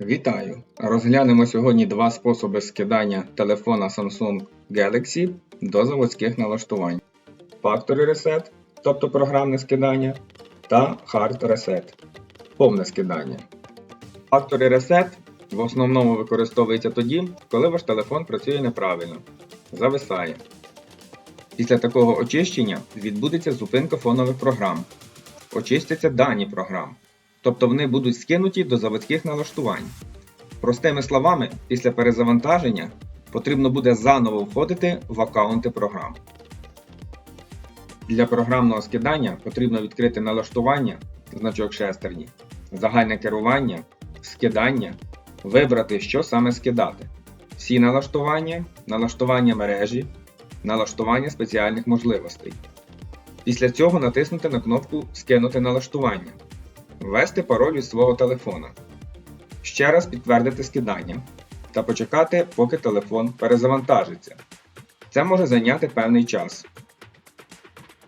Вітаю! Розглянемо сьогодні два способи скидання телефона Samsung Galaxy до заводських налаштувань: Factory Reset, тобто програмне скидання, та Hard Reset повне скидання. Factory Reset в основному використовується тоді, коли ваш телефон працює неправильно, зависає. Після такого очищення відбудеться зупинка фонових програм, очистяться дані програм, тобто вони будуть скинуті до заводських налаштувань. Простими словами, після перезавантаження потрібно буде заново входити в аккаунти програм. Для програмного скидання потрібно відкрити налаштування, значок шестерні, загальне керування, скидання, вибрати, що саме скидати. Всі налаштування, налаштування мережі, налаштування спеціальних можливостей. Після цього натиснути на кнопку Скинути налаштування, ввести пароль від свого телефона, ще раз підтвердити скидання та почекати, поки телефон перезавантажиться. Це може зайняти певний час.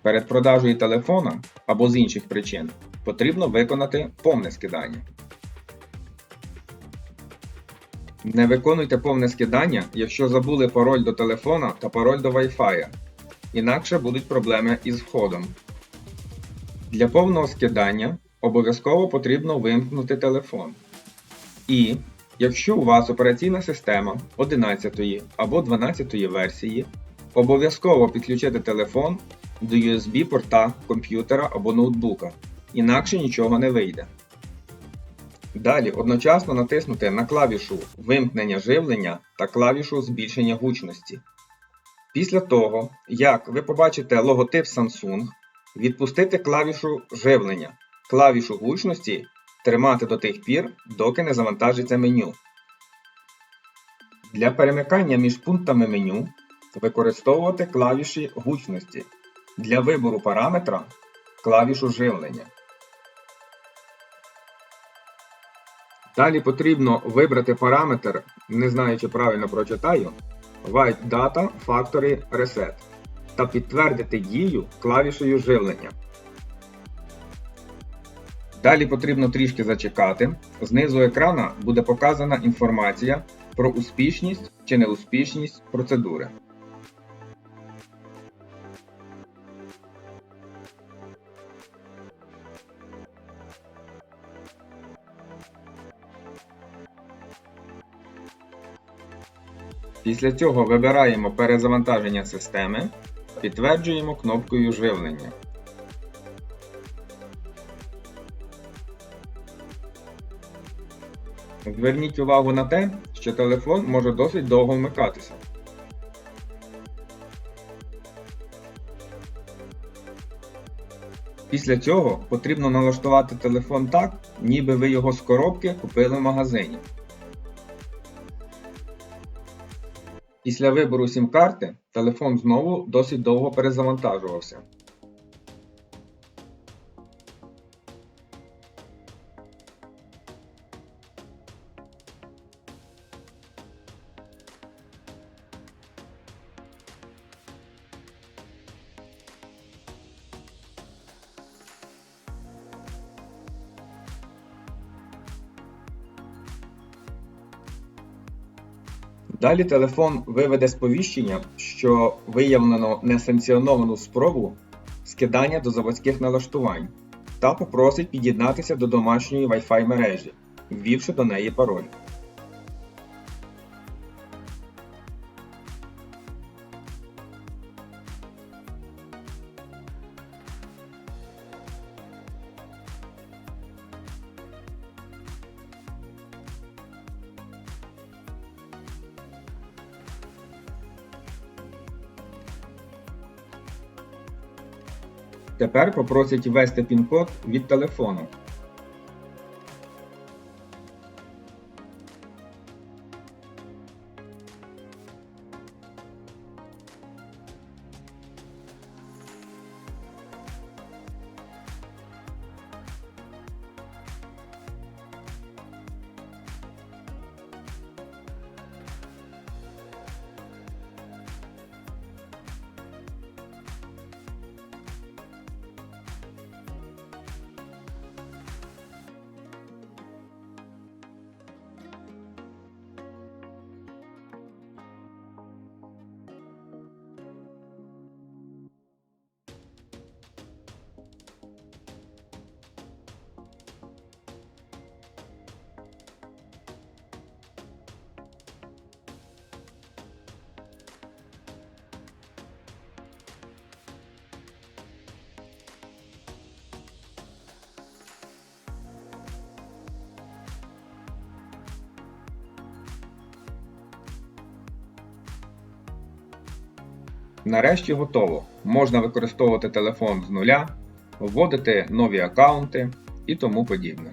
Перед продажею телефона або з інших причин потрібно виконати повне скидання. Не виконуйте повне скидання, якщо забули пароль до телефона та пароль до Wi-Fi, інакше будуть проблеми із входом. Для повного скидання обов'язково потрібно вимкнути телефон. І, якщо у вас операційна система 11 або 12 версії, обов'язково підключити телефон до USB порта комп'ютера або ноутбука, інакше нічого не вийде. Далі одночасно натиснути на клавішу Вимкнення живлення та клавішу збільшення гучності. Після того, як ви побачите логотип Samsung, відпустити клавішу живлення, клавішу гучності тримати до тих пір, доки не завантажиться меню. Для перемикання між пунктами меню використовувати клавіші гучності. Для вибору параметра клавішу живлення. Далі потрібно вибрати параметр, не знаю, чи правильно прочитаю, White Data Factory Reset та підтвердити дію клавішею живлення. Далі потрібно трішки зачекати. Знизу екрана буде показана інформація про успішність чи неуспішність процедури. Після цього вибираємо перезавантаження системи, підтверджуємо кнопкою живлення. Зверніть увагу на те, що телефон може досить довго вмикатися. Після цього потрібно налаштувати телефон так, ніби ви його з коробки купили в магазині. Після вибору сім-карти телефон знову досить довго перезавантажувався. Далі телефон виведе сповіщення, що виявлено несанкціоновану спробу скидання до заводських налаштувань та попросить під'єднатися до домашньої Wi-Fi мережі, ввівши до неї пароль. Тепер попросять ввести пін-код від телефону. Нарешті готово. Можна використовувати телефон з нуля, вводити нові аккаунти і тому подібне.